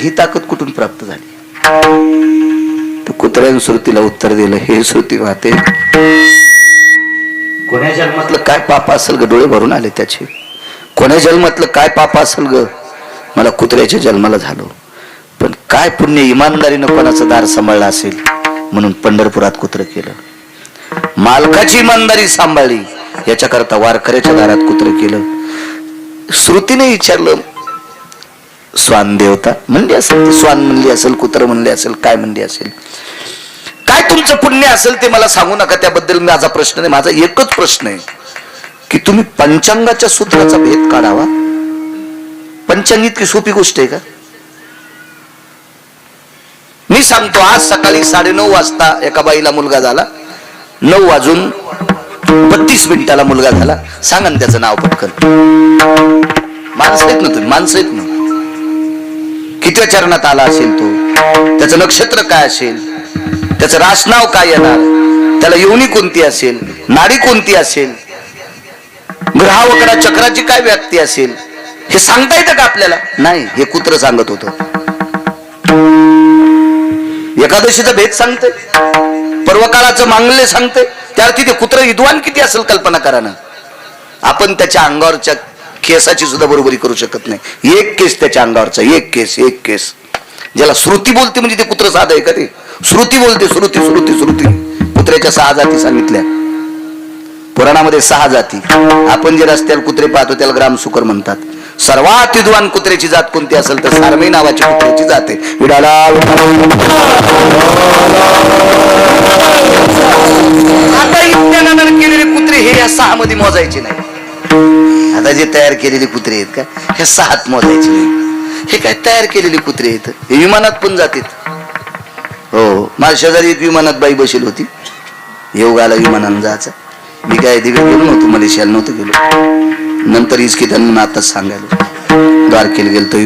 ही ताकद कुठून प्राप्त झाली? तर कुत्र्याने श्रुतीला उत्तर दिलं हे श्रुती वाहते कोण्या जन्मातलं काय पाप असेल ग? डोळे भरून आले त्याचे. कोण्या जन्मातलं काय पाप असेल ग? मला कुत्र्याच्या जन्माला झालो. पण काय पुण्य इमानदारीनं कोणाचं दार सांभाळलं असेल? म्हणून पंढरपुरात कुत्र केलं. मालकाची इमानदारी सांभाळली. याच्याकरता वारकऱ्याच्या दारात कुत्र केलं. श्रुतीने विचारलं स्वान देवता म्हणली असेल ती स्वान म्हणली असेल कुत्र म्हणली असेल काय म्हणली असेल? काय तुमचं पुण्य असेल ते मला सांगू नका त्याबद्दल माझा प्रश्न नाही माझा एकच प्रश्न आहे. की तुम्ही पंचांगाच्या सूत्राचा भेद काढावा. पंचांग इतकी सोपी गोष्ट आहे का? मी सांगतो आज सकाळी साडेनऊ वाजता एका बाईला मुलगा झाला. नऊ वाजून बत्तीस मिनिटाला मुलगा झाला. सांगा ना त्याचं नाव पटकन. माणसं आहेत ना तुम्ही माणसं आहेत ना? किती चरणात आला असेल तो? त्याचं नक्षत्र काय असेल? त्याचं रासनाव काय येणार? त्याला योनी कोणती असेल? नाडी कोणती असेल? ग्रहावकडा चक्राची काय व्याप्ती असेल? हे सांगता येतं का आपल्याला? नाही हे कुत्र सांगत होतं. एकादशीचा भेद सांगते. पर्वकाळाचं मांगल्य सांगते. त्या अर्थी ते कुत्र विद्वान किती असेल कल्पना करा ना आपण त्याच्या अंगावरच्या केसाची सुद्धा बरोबरी करू शकत नाही. एक केस त्याच्या अंगावरचा एक केस एक केस. ज्याला श्रुती बोलते म्हणजे ते कुत्र साध आहे का ते? श्रुती बोलते श्रुती श्रुती श्रुती. कुत्र्याच्या सहा जाती सांगितल्या. पुराणामध्ये सहा जाती. आपण जे रस्त्याला कुत्रे पाहतो त्याला ग्राम सुकर म्हणतात. सर्वात विद्वान कुत्र्याची जात कोणती असेल तर सारमी नावाची कुत्र्याची जात आहे. विडाला आता केलेले कुत्रे हे या सहा मध्ये मोजायचे नाही आता जे तयार केलेले कुत्रे आहेत का हे सहात मोजायचे हे काय तयार केलेले कुत्रे आहेत? हे विमानात पण जातात. हो माझ्या शेजारी एक विमानात बाई बसेल होती. योगाला विमानानं जायचं. मी काय तिकडे गेलो नव्हतो मलेशियाला नव्हतं गेलो. नंतर इसकी त्यांना आताच सांगायला. द्वारकेला गेलो तो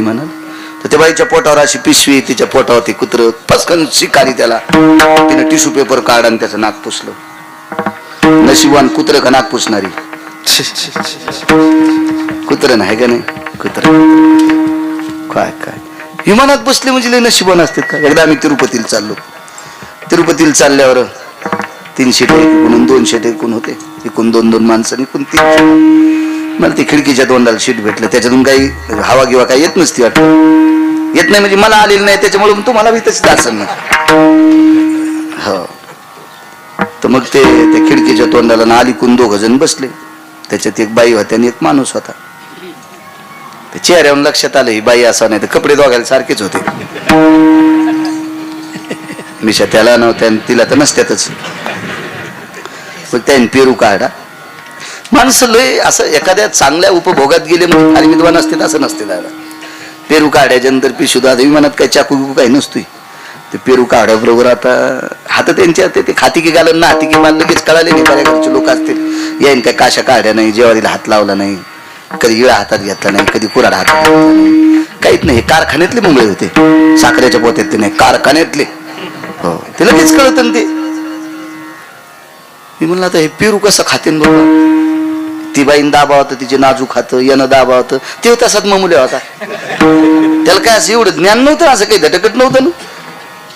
तर त्या बाईच्या पोटावर अशी पिशवी तिच्या पोटावर ते कुत्र पसकन शिकारी त्याला. तिने टिश्यू पेपर काढ आणि त्याचं नाक पुसलं. नशिबान कुत्र का नाक पुसणारी? कुत्र नाही का नाही कुत्र काय काय विमानात बसले म्हणजे लय नशिबान असतात का एकदा आम्ही तिरुपतीला चाललो तिरुपतीला चालल्यावर तीन शीट एकूण दोन शीट एकूण होते एकूण दोन दोन माणसं एकूण तीन मला ती खिडकीच्या तोंडाला शीट भेटलं त्याच्यातून काही हवा किंवा काही येत नसती वाटत येत नाही म्हणजे मला आलेली नाही त्याच्यामुळे तुम्हाला बी तशीच असेल ना हो तर मग ते त्या खिडकीच्या तोंडाला ना अलीकून दोघ जण बसले त्याच्यात एक बाई होती आणि एक माणूस होता. ते चेहऱ्यावरून लक्षात आलं ही बाई असा नाही तर कपडे दोघायला सारखेच होते. मिशा त्याला नव्हत्या आणि तिला तर नसत्यातच. मग त्याने पेरू काढा. माणसं लय असं एखाद्या चांगल्या उपभोगात गेले म्हणून फार विद्वान असते असं नसते दादा. पेरू काढ्याच्या नंतर पिशू दादा विमानात काही चाकू बिकू काही नसतोय. ते पेरू काढ्याबरोबर आता हात त्यांच्या ते ते खाती की घालून ना हाती की मान लगेच कळाले नाही घरचे लोक असतील. येईन काय काशा काढल्या नाही जेवारीला हात लावला नाही कधी इळा हातात घेतला नाही कधी कुराड हातात घेतला नाही. काहीच नाही हे कारखान्यातले मुंबई होते. साखरेच्या पोत्यातले नाही कारखान्यातले. हो ते लगेच कळत ते. मी म्हणलं आता हे पेरू कसं खातेन बरोबर ती बाईन दाबा होतं तिचे नाजूक खातं यानं दाबा होतं ते तसाच ममुल्या होता. त्याला काय असं एवढं ज्ञान नव्हतं असं काही धटकट नव्हतं ना?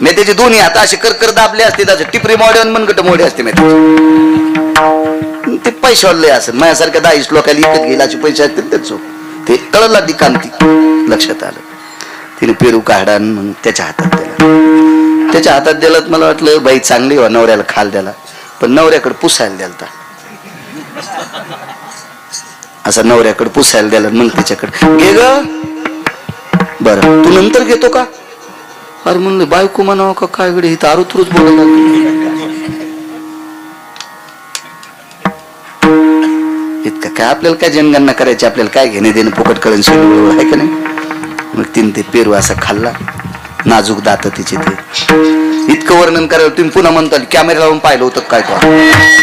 मी त्याचे दोन्ही हात असे करकर दाबले असते त्याचे टिपरी मोडे आणि मनगट मोडे असते मी ते पैशावाले असेल माझ्यासारख्या दहावीस लोकांना इकत गेला असे पैसे असतील त्याच ते कळला ती कांती. लक्षात आलं. तिने पेरू काढा आणि मग त्याच्या हातात दिला. त्याच्या हातात दिला तर मला वाटलं बाई चांगली हो नवऱ्याला खाल द्याला पण नवऱ्याकडे पुसायला द्यालता असा नवऱ्याकडे पुसायला द्याला मग त्याच्याकडे. घे ग. बर. तू नंतर घेतो का? अरे म्हणलं बायको म्हणावं का काय गडे ही तारुतरूच बोलायला इतकं काय आपल्याला काय जनगणना करायची? आपल्याला काय घेणे देणं? फुकट कळण शिकवलं आहे का नाही? मग तिने ते पेरू असा खाल्ला. नाजूक दात तिचे ते. इतकं वर्णन करायला तुम्ही पुन्हा म्हणता कॅमेरा लावून पाहिलं होतं काय तो?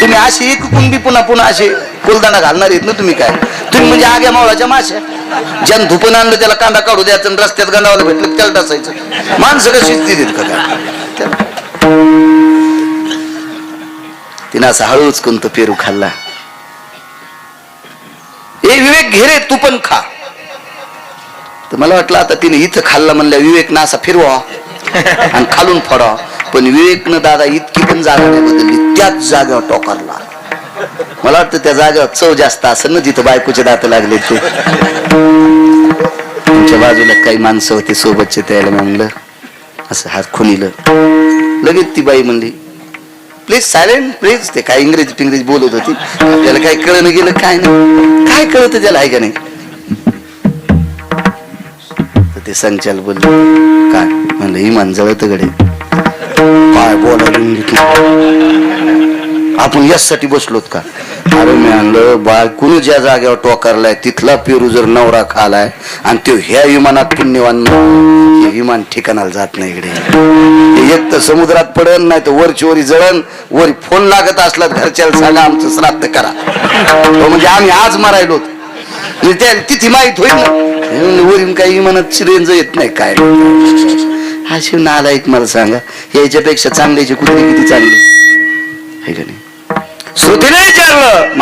तुम्ही अशी एक कुंडी पुन्हा पुन्हा असे फुलदाणा घालणार आहेत ना तुम्ही काय? तुम्ही म्हणजे आग्या मावळाच्या माश्या? ज्यानं धुपून आणलं त्याला कांदा काढू द्यायचा आणि रस्त्यात गंडावाला भेटलं त्याला टासायचं माणसं कशी देत का तिनं असं हळूच कोणतं पेरू खाल्ला. ए विवेक घे रे तू पण खा. तर मला वाटलं आता तिने इथं खाल्ला म्हणल्या विवेकनं असा फिरवा आणि खालून फोडा. पण विवेकनं दादा इतकी पण जागा नाही बदलली त्याच जागेवर टोकारला. मला वाटतं त्या जागेवर चव जास्त असं ना जिथं बायकोचे दात लागले ते. तुमच्या बाजूला काही माणसं होती सोबतचे त्याला म्हणलं असं हात खुनिलं लगेच ती बाई म्हणली प्लीज सायलेंट प्लीज ते काय इंग्रजी पिंग्रजी बोलत होती. त्याला काय कळणं गेलं काय नाही. काय कळत त्याला आहे का नाही? तर ते संचाल बोलले काय? म्हणलं इमान जवळ गडे. काय बोला आपण याचसाठी बसलोत का? अरे मी आणलं. बाळ कुणी ज्या जागेवर टोकारलाय तिथला पेरू जर नवरा खालाय आणि तो ह्या विमानात पुण्यवान हे विमान ठिकाणाला जात नाही इकडे. एक तर समुद्रात पडन नाही तर वरची वरी जळण वरी फोन लागत असला घरच्याला सांगा आमचं श्राद्ध करा. तो म्हणजे आम्ही आज मारायलो. म्हणजे तिथे माहीत होईल ना. हे काही विमानात रेंज येत नाही काय. हा शिव नालायक मला सांगा याच्यापेक्षा चांगल्याची कुठली किती चांगली? आहे का नाही? श्रुतीने विचारलं.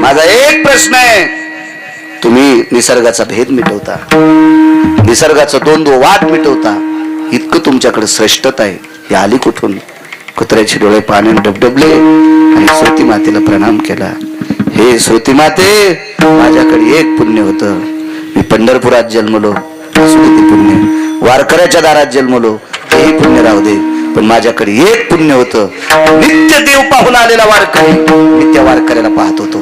माझा एक प्रश्न आहे. तुम्ही निसर्गाचा भेद मिटवता. निसर्गाचा द्वंद्व वाद मिटवता. इतकं तुमच्याकडे श्रेष्ठता आहे. हे आली कुठून? कुत्र्याचे डोळे पाण्याने डबडबले आणि श्रुती मातेला प्रणाम केला. हे श्रुती माते माझ्याकडे एक पुण्य होतं. मी पंढरपुरात जन्मलो. पुण्य. वारकऱ्याच्या दारात जन्मलो. तेही पुण्य राहू दे. पण माझ्याकडे एक पुण्य होतं. नित्य देव पाहून आलेला वारकरी मी त्या वारकऱ्याला पाहत होतो.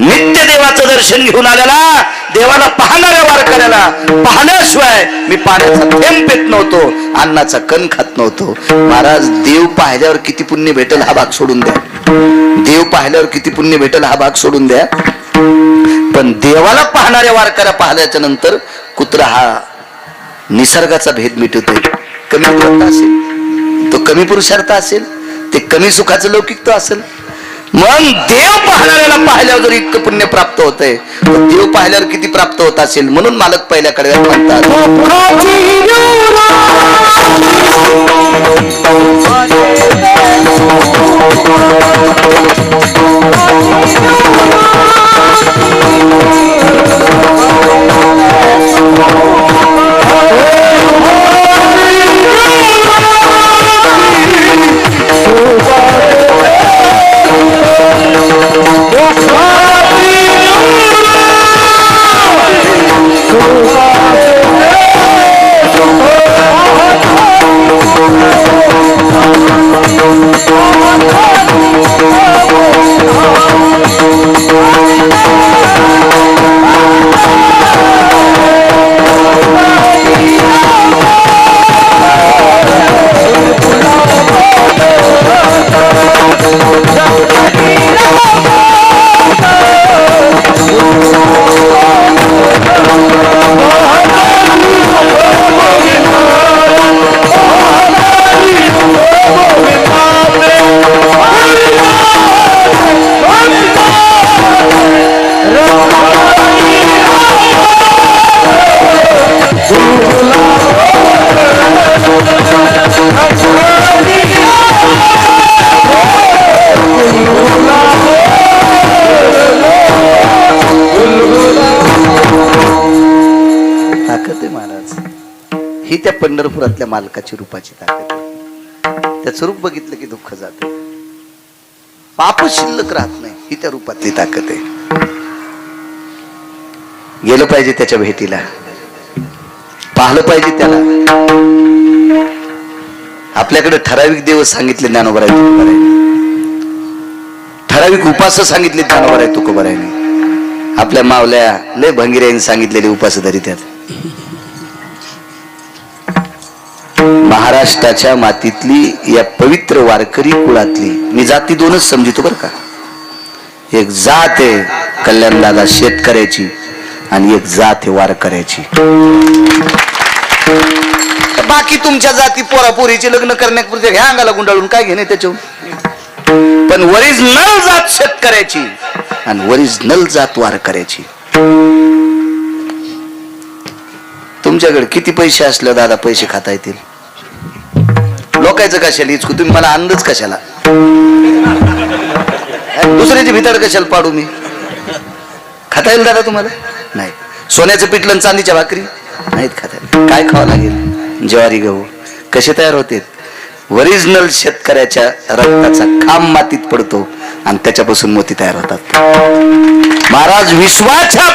नित्य देवाचं दर्शन घेऊन आलेला देवाला पाहणाऱ्या वारकऱ्याला पाहण्याशिवाय मी पाण्याचा थेंब पेत नव्हतो अन्नाचा कण खात नव्हतो. महाराज देव पाहिल्यावर किती पुण्य भेटेल हा भाग सोडून द्या. देव पाहिल्यावर किती पुण्य भेटेल हा भाग सोडून द्या. पण देवाला पाहणाऱ्या वारकऱ्या पाहिल्याच्या नंतर कुत्रा हा निसर्गाचा भेद मिटवतोय. कमी भक्त असेल. तो कमी पुरुषार्थ असेल ते कमी सुखाचं लौकिकत्व असेल. मग देव पाहणाऱ्याला पाहिल्यावर जर इतकं पुण्य प्राप्त होत आहे देव पाहिल्यावर किती प्राप्त होत असेल म्हणून मालक पहिल्या कडव्यात म्हणतात. ताकद त्या पंढरपुरातल्या मालकाची रूपाची ताकद त्याच त्याचं रूप बघितलं की दुःख जात. पाप शिल्लक राहत नाही ही त्या रूपातली ताकद आहे. गेलं पाहिजे त्याच्या भेटीला. पाहिलं पाहिजे त्याला. आपल्याकडे ठराविक देव सांगितले ज्ञानोबराय तुकोबारायने. ठराविक उपास सांगितले ज्ञानोबराय तुकोबरायने. आपल्या मावल्या लय भंगिऱ्याने सांगितलेले उपास धरी त्यात महाराष्ट्राच्या मातीतली या पवित्र वारकरी कुळातली. मी जाती दोनच समजितो बर का? एक जात आहे कल्याण दादा शेतकऱ्याची आणि एक जात आहे वारकऱ्याची. बाकी तुमच्या जाती पोरापोरीचे लग्न करण्यापुरते ह्या अंगाला गुंडाळून काय घेणे त्याच्यावर पण ओरिजिनल जात शेतकऱ्याची आणि ओरिजिनल जात वारकऱ्याची. तुमच्याकडे किती पैसे असले दादा पैसे खाता येतील? लोकायचं कशाला? इचकू तुम्ही मला अंदाज कशाला? दुसऱ्याची भितड कशाला पाडू मी? खाता येईल दादा तुम्हाला? नाही. सोन्याचं पिठलं आणि चांदीच्या भाकरी? नाहीत खाता काय खावं लागेल? ज्वारी गहू. कसे तयार होते? ओरिजिनल शेतकऱ्याच्या रक्ताचा खांब मातीत पडतो आणि त्याच्यापासून मोती तयार होतात. महाराज विश्वाच्या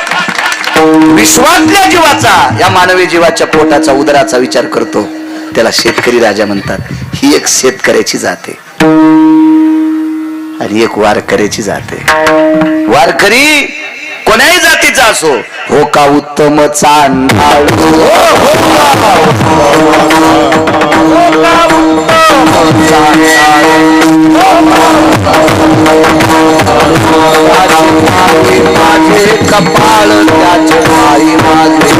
विश्वातल्या जीवाचा या मानवी जीवाच्या पोटाचा उदराचा विचार करतो. त्याला शेतकरी राजा म्हणतात. ही एक शेतकऱ्याची जाते. आणि एक वारकऱ्याची जाते. वारकरी कोणाही जातीचा असो. हो का उत्तम माझे कपाळ त्याचे माई माझे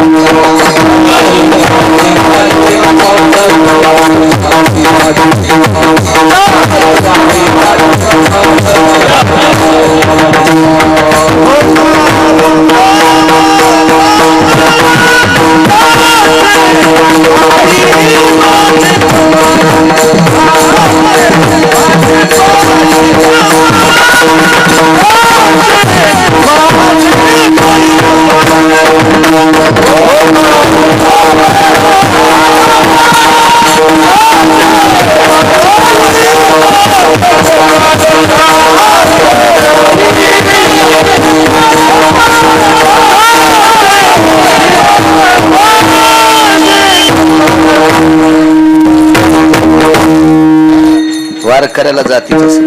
वारकऱ्याला जातीच असं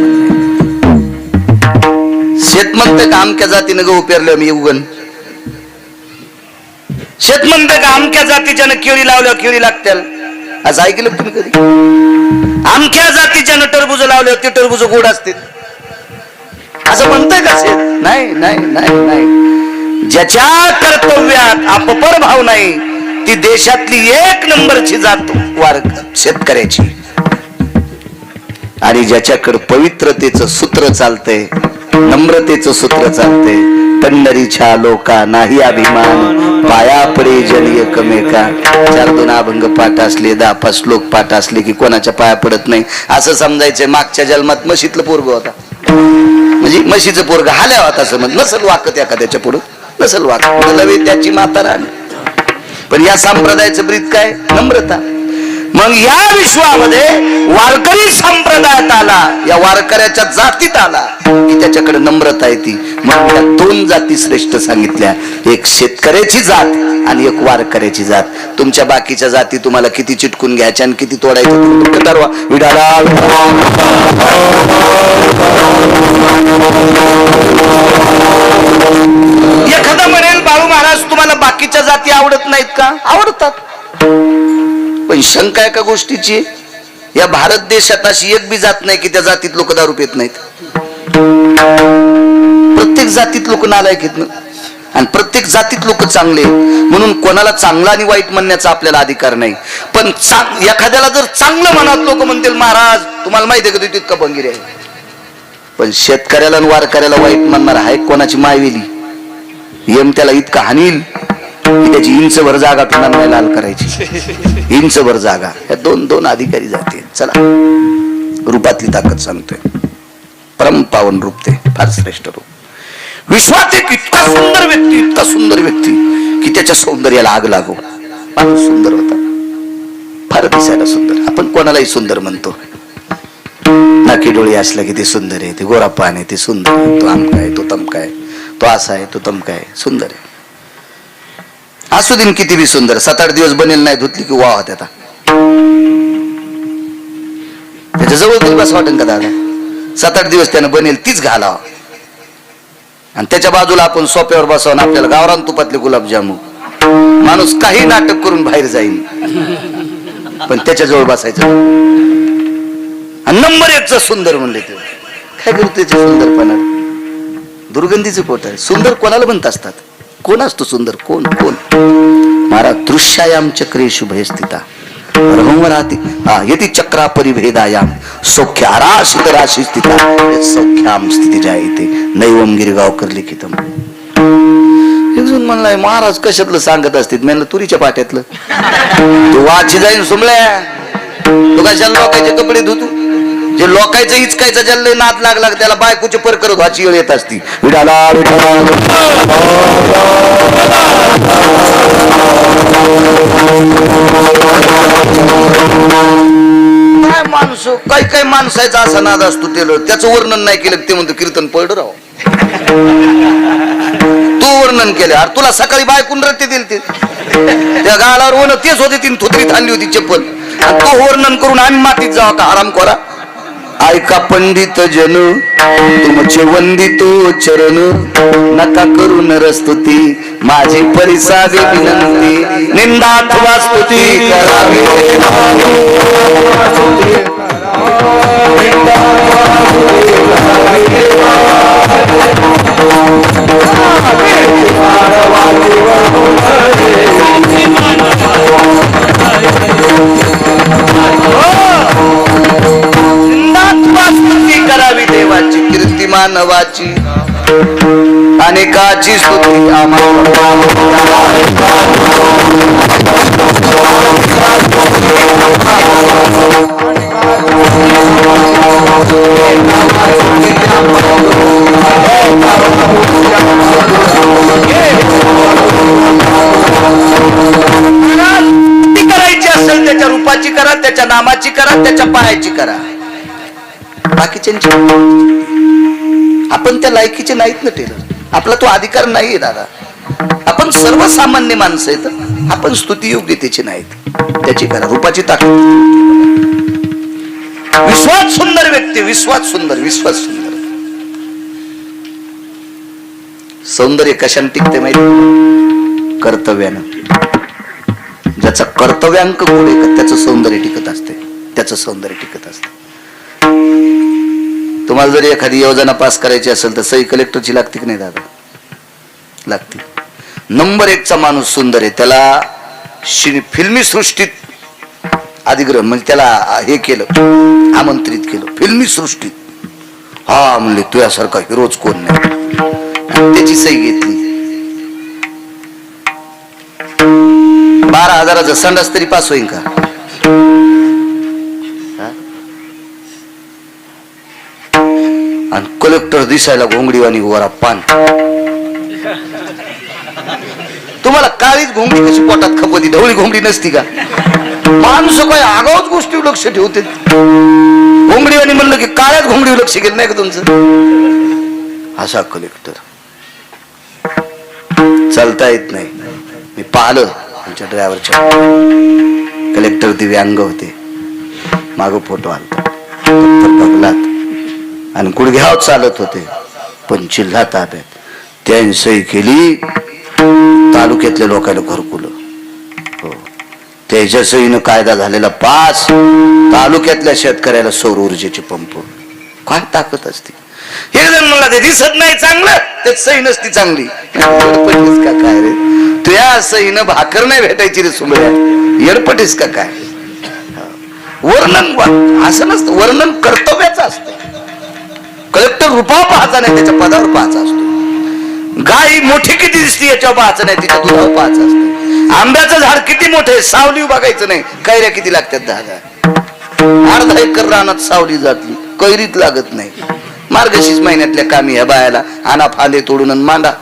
शेत म्हणत का आमक्या जातीनं गहू पेरलं मी उगन. शेत म्हणत का आमक्या जातीच्यानं केळी लावल्यावर केळी लागत्याल. असं ऐकलं तुम्ही कधी? आमक्या जातीच्यानं टरबुज लावल्यावर ते टरबुज गोड असते. असं म्हणतंय का शेत? नाही नाही नाही नाही. ज्याच्या कर्तव्यात अपपर भाव नाही ती देशातली एक नंबरची जात वार शेतकऱ्याची. आणि ज्याच्याकडे पवित्रतेचं सूत्र चालतंय नम्रतेचं सूत्र चालतंय पंढरीच्या लोका नाही अभिमान पाया पडे जन एकमेका चार दोन अभंग पाठ असले दहा पाच श्लोक पाठ असले की कोणाच्या पाया पडत नाही. असं समजायचंय मागच्या जन्मात मशीतलं पोरग होता. म्हणजे म्हशीचं पोरग हाल्या होता समज नसल वाकत एखाद्याच्या पुढं नसल वाकत. त्याची माता राणी. पण या संप्रदायाचं ब्रीत काय? नम्रता. मग या विश्वामध्ये वारकरी संप्रदायात आला या वारकऱ्याच्या जातीत आला की त्याच्याकडे नम्रता येते मग त्या दोन जाती श्रेष्ठ सांगितल्या. एक शेतकऱ्याची जात आणि एक वारकऱ्याची जात. तुमच्या बाकीच्या जाती तुम्हाला किती चिटकून घ्यायच्या आणि किती तोडायच्या? विडाला. एखादा म्हणेल बाळू महाराज तुम्हाला बाकीच्या जाती आवडत नाहीत का? आवडतात. पण शंका एका गोष्टीची या भारत देशात अशी एक बी जात नाही की त्या जातीत लोक दारू पित नाहीत. प्रत्येक जातीत लोक नालायक आहेत ना. आणि प्रत्येक जातीत लोक चांगले आहेत. म्हणून कोणाला चांगला आणि वाईट म्हणण्याचा आपल्याला अधिकार नाही. पण चांग- एखाद्याला जर चांगलं म्हणत लोक म्हणतील महाराज तुम्हाला माहिती आहे का तू तितका बंगीर आहे? पण शेतकऱ्याला आणि वारकऱ्याला वाईट म्हणणार आहे कोणाची मायवेली? यम त्याला इतका हानील. की त्याची इंच भर जागा पुन्हा नाही लाल करायची. इंच भर जागा. या दोन दोन अधिकारी जाते चला. रूपातली ताकद सांगतोय. परम पावन रूप ते. फार श्रेष्ठ रूप. विश्वात एक इतका सुंदर व्यक्ती इतका सुंदर व्यक्ती की त्याच्या सौंदर्याला आग लागो. माणूस सुंदर होता. फार दिसायला सुंदर. आपण कोणालाही सुंदर म्हणतो. नाकी डोळी असला की ते सुंदर आहे. ते गोरा पान आहे. ते सुंदर आहे. तो आमका आहे. तो तमका आहे. तो असा आहे. तो तमका आहे. सुंदर आहे. असू दिन किती बी सुंदर सात आठ दिवस बनेल नाही धुतली की वाह त्याचा. त्याच्याजवळ तरी बस वाटेल का दादा? सात आठ दिवस त्यानं बनेल तीच घालावा. आणि त्याच्या बाजूला आपण सोप्यावर बसवून आपल्याला गावरान तुपातले गुलाबजामू माणूस काही नाटक करून बाहेर जाईल पण त्याच्याजवळ बसायचं आणि नंबर एकचा सुंदर म्हणले ते. काय करू त्याच्या सुंदरपणा? दुर्गंधीचं पोट आहे. सुंदर कोणाला म्हणत असतात? कोण असतो सुंदर? कोण? कोण? महाराज दृश्यायाम चक्रे शुभे स्थिता. राहती. हा यती चक्रा परिभेदायाम सौख्य राशी स्थिता. सौख्याम स्थिती जायते. नैवम गिरगावकर लिखितम. एक म्हणलाय महाराज कशातलं सांगत असतील म्हणलं तुरीच्या पाट्यातलं. तू वाची जाईन सुमल्या. तू कशाला लोकांचे कपडे धुतू? जे लोकायचं इचकायचं ज्याला नाद लागला त्याला बायकोची पर करत व्हायची वेळ येत असती. विडाला काय माणूस काही काही माणसाचा असा नाद असतो त्याला? त्याचं वर्णन नाही केलं ते म्हणतो कीर्तन पडलं राव. तू वर्णन केलं अरे तुला सकाळी बायकून रत्ते दिल ते. त्या गालावर होणं तेच होते तीन थोतरीत थांबली होती चप्पल. तो वर्णन करून आम्ही मातीत जाऊ का आराम करा. ऐका पंडित जन तुमचे वंदितो चरण. नका करू नरस्तुती माझी परिसादे विनंती. निंदा अथवा स्तुती करावी. निंदा मानवाची अनेकाची स्तुती ती करायची असेल त्याच्या रूपाची करा त्याच्या नामाची करा त्याच्या पायाची करा. बाकीच्यांची आपण त्या लायकीचे नाहीत ना टेलर. आपला तो अधिकार नाहीये दादा. आपण सर्वसामान्य माणसं आहेत. आपण स्तुती योग्यतेची नाहीत. त्याची करा. रूपाची ताकद. विश्वास सुंदर व्यक्ती विश्वास सुंदर विश्वास सुंदर. सौंदर्य कशाने टिकते माहिती कर्तव्यानं. ज्याचा कर्तव्यांक पुढे त्याचं सौंदर्य टिकत असते. त्याचं सौंदर्य टिकत तुम्हाला जर एखादी योजना पास करायची असेल तर सही कलेक्टरची लागते की नाही दादा? लागते. नंबर एकचा माणूस सुंदर आहे. त्याला फिल्मी सृष्टीत अधिग्रहण म्हणजे त्याला हे केलं आमंत्रित केलं. फिल्मी सृष्टीत. हा म्हणले तुझ्यासारखा हिरोज कोण नाही? त्याची सही घेतली. बारा हजाराचा संडास तरी पास होईल का? आणि कलेक्टर दिसायला घोंगडीवाणी वरा पान. तुम्हाला काळीच घोंगडी कशी पोटात खपती ढवळी घोंगडी नसती का? माणसं काय आगाऊच गोष्टी लक्ष ठेवते घोंगडीवाणी म्हणलं की काळ्याच घोंगडी लक्ष घेत नाही का तुमचं? असा कलेक्टर चालता येत नाही. मी पाहिलं आमच्या ड्रायव्हरच्या कलेक्टर दिव्यांग होते. माग फोटो आला बघलात आणि गुडघ्यावर चालत होते. पण जिल्हा ताब्यात त्यांनी सही केली. तालुक्यातल्या लोकांना घरकुलं. हो. त्याच्या सहीनं कायदा झालेला पास. तालुक्यातल्या शेतकऱ्याला सौर ऊर्जेचे पंप. काय ताकद असते? हे जण मला ते दिसत नाही चांगलं ते सही नसती चांगली. का काय रे? तुया सहीनं भाकर नाही भेटायची रे सुमड्या येडपटीस का काय? वर्णन असं नसतं. वर्णन कर्तव्याचं असतं. रूपा पाहायचा नाही त्याच्या पदावर पाहायचा असतो. गाय मोठी किती दिसते याच्यावर पाहायचं नाही तिच्या दुधावर पाहायचं असतो. आंब्याचं झाड किती मोठं आहे, सावली बघायचं नाही. कैऱ्या किती लागतात दहा दहा अर्धा एकर रानात सावली जातली कैरीत लागत नाही. मार्गशीर्ष महिन्यातल्या कामी ह्या बायाला आणा फांदे तोडून मांडा.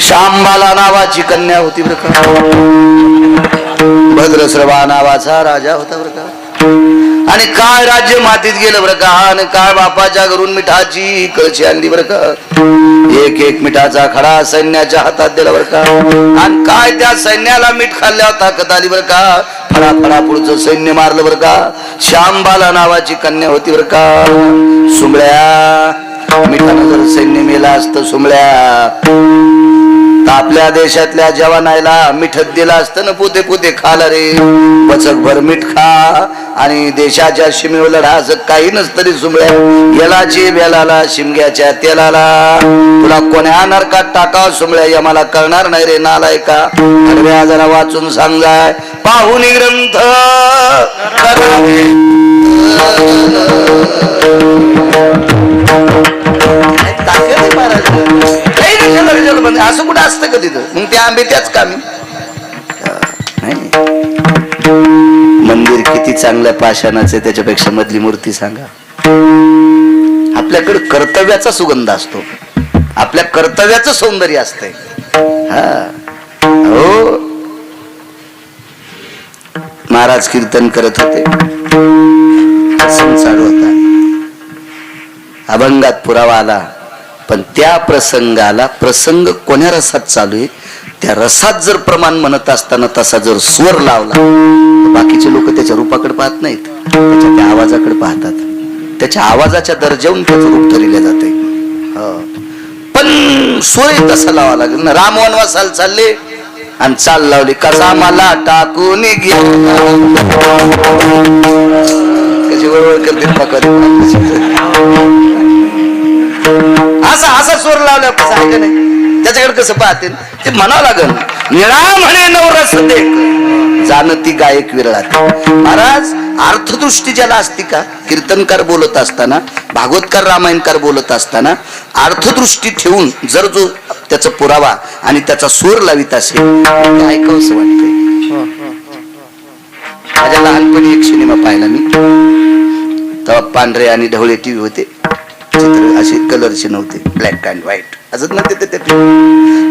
शांबाला नावाची कन्या होती बरं का? भद्रश्रवा नावाचा राजा होता बरं का? आणि काय राज्य मातीत गेलं बरं का? आणि काय बापाच्या घरून मिठाची कळशी आणली बरं का? एक एक मिठाचा खडा सैन्याच्या हातात दिला बरं का? आणि काय त्या सैन्याला मीठ खाल्ल्यावर ताकद आली बरं का? फडा फडा पुढचं सैन्य मारलं बरं का? श्यामबाला नावाची कन्या होती बरं का? सुमळ्या. मिठानं जर सैन्य मेला असतं सुमळ्या. आपल्या देशातल्या जवानायला मिठ दिला असतं ना पुते पुते खाला रे. पचक भर मीठ खा. आणि देशाच्या शिमेवर लढा असं काही नसतरी सुमळ्या येलाची बेलाला शिमग्याच्या तेलाला. तुला कोण्या नरकात टाकाव सुमळ्या या मला कळणार नाही रे नालाय का आडव्या जरा वाचून सांगाय. पाहुनी ग्रंथ. ताकद असं कुठं असतं का तिथं? मग ते आंबे त्याच कामी. मंदिर किती चांगल्या पाषाणाचे त्याच्यापेक्षा मधली मूर्ती सांगा. आपल्याकडे कर्तव्याचा सुगंध असतो. आपल्या कर्तव्याचं सौंदर्य असतंय. हा. हो. महाराज कीर्तन करत होते. प्रसंग चालू होता. अभंगात पुरावा आला. पण त्या प्रसंगाला प्रसंग कोण्या रसात चालू आहे? त्या रसात जर प्रमाण म्हणत असताना तसा जर स्वर लावला बाकीचे लोक त्याच्या रूपाकडे पाहत नाहीत. त्याच्या त्या आवाजाकडे पाहतात. त्याच्या आवाजाच्या दर्जावून त्याचं रूप ठरले जाते. हो. पण स्वर तसा लावा लागेल ना. राम वनवासाला चालले आणि चाल लावली. कसा मला टाकून कशी वळवळ करते असा असा स्वर लावला कसं ऐकलं नाही. त्याच्याकडे कसं पाहते? ते म्हणावं लागल निळा म्हणे नवरस देख जाणती गायक विरळात. महाराज अर्थदृष्टी ज्याला असती का कीर्तनकार बोलत असताना भागवतकार रामायणकार बोलत असताना अर्थदृष्टी ठेवून जर जो त्याचा पुरावा आणि त्याचा सूर लावित असेल ते ऐकावंसं वाटतंय. माझ्या लहानपणी एक सिनेमा पाहिला मी. तेव्हा पांढरे आणि ढवळे टीव्ही होते. चित्र असे कलरचे नव्हते. ब्लॅक अँड व्हाईट असत नव्हते ते-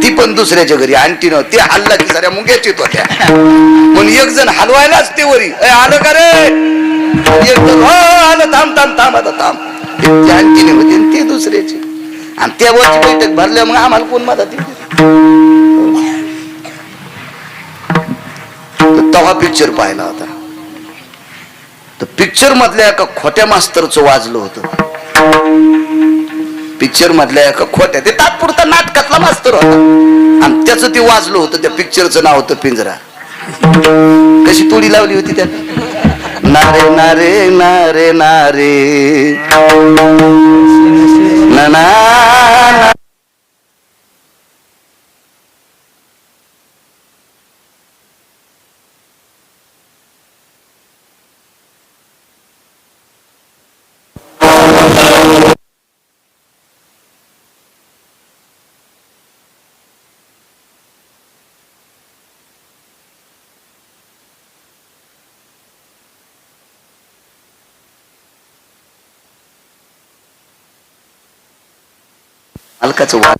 ती पण दुसऱ्याच्या घरी आणटी नव्हती. हल्ला की साऱ्या मुंग्याच येत होत्या. पण एक जण हलवायलाच ते वरी. "ए, आलं का रे? एक जण हो, हो, आलं थांब थांब थांब आता थांब. ते आणटीने होते आणि ते दुसऱ्याचे. आणि त्या वरची बैठक भरल्या मग आम्हाला कोण मदत तेव्हा पिक्चर पाहिला होता. तर पिक्चर मधल्या एका खोट्या मास्तरचं वाजलं होतं. पिक्चर मधल्या एका खोट्या ते तात्पुरता नाटकातला मास्तर होता. आणि त्याचं ते वाजलं होतं त्या पिक्चरचं नाव होतं पिंजरा. कशी तोडी लावली होती त्यात नारे नारे नारे नारे. ना. ना ना. मालकाचं वाद